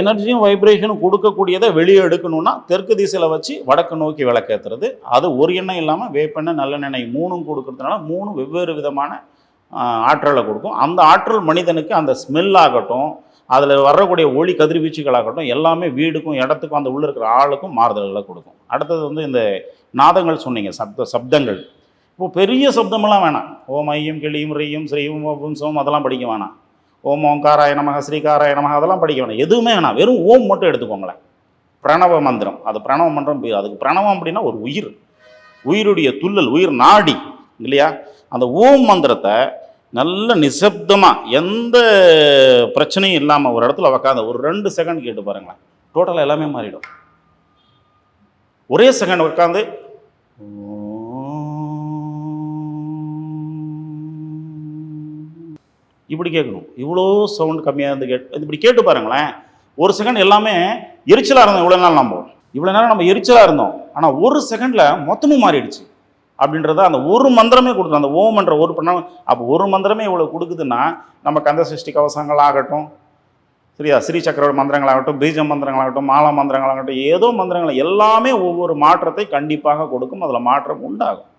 எனர்ஜியும் வைப்ரேஷனும் கொடுக்கக்கூடியதை வெளியே எடுக்கணும்னா தெற்கு திசையில் வச்சு வடக்கு நோக்கி விளக்கேற்றுறது அது ஒரு எண்ணெய் இல்லாமல் வேப்பெண்ணெய் நல்லெண்ணெய் மூணும் கொடுக்கறதுனால மூணு வெவ்வேறு விதமான ஆற்றலை கொடுக்கும். அந்த ஆற்றல் மனிதனுக்கு அந்த ஸ்மெல் ஆகட்டும் அதில் வரக்கூடிய ஒளி கதிர்வீச்சுகளாகட்டும் எல்லாமே வீடுக்கும் இடத்துக்கும் அந்த உள்ளே இருக்கிற ஆளுக்கும் மாறுதல்களை கொடுக்கும். அடுத்தது வந்து இந்த நாதங்கள் சொன்னீங்க சப்த சப்தங்கள். இப்போ பெரிய சப்தமெல்லாம் வேணாம். ஓம் ஐயம் கிளியும் ரெய்யும் ஸ்ரீயும் பும்சம் அதெல்லாம் படிக்க வேணாம். ஓம் ஓங்காராய நமக ஸ்ரீகாராய நமக அதெல்லாம் படிக்க வேணாம். எதுவுமே வேணாம். வெறும் ஓம் மட்டும் எடுத்துக்கோங்களேன். பிரணவ மந்திரம். அது பிரணவ மந்திரம் அதுக்கு பிரணவம் அப்படின்னா ஒரு உயிர். உயிருடைய துள்ளல் உயிர் நாடி. இல்லையா? அந்த ஓம் மந்திரத்தை நல்ல நிசப்தமாக எந்த பிரச்சனையும் இல்லாமல் ஒரு இடத்துல உக்காந்து ஒரு ரெண்டு செகண்ட் கேட்டு பாருங்களேன். டோட்டலாக எல்லாமே மாறிடும். ஒரே செகண்ட் உட்காந்து இப்படி கேட்கணும். இவ்வளோ சவுண்ட் கம்மியாக இருந்து கேட் இப்படி கேட்டு பாருங்களேன். ஒரு செகண்ட் எல்லாமே எரிச்சலாக இருந்தோம் இவ்வளோ நாள் நம்ம. இவ்வளோ நேரம் நம்ம எரிச்சலாக இருந்தோம். ஆனால் ஒரு செகண்டில் மொத்தமும் மாறிடுச்சு. அப்படின்றத அந்த ஒரு மந்திரமே கொடுத்தோம் அந்த ஓம்ன்ற ஒரு பண்ண அப்போ ஒரு மந்திரமே இவ்வளோ கொடுக்குதுன்னா நம்ம கந்த சிருஷ்டி கவசங்கள் ஆகட்டும். சரியா? ஸ்ரீ சக்கரோட மந்திரங்களாகட்டும் பீஜ மந்திரங்களாகட்டும் மாலா மந்திரங்களாகட்டும் ஏதோ மந்திரங்கள் எல்லாமே ஒவ்வொரு மாற்றத்தை கண்டிப்பாக கொடுக்கும். அதில் மாற்றம் உண்டாகும்.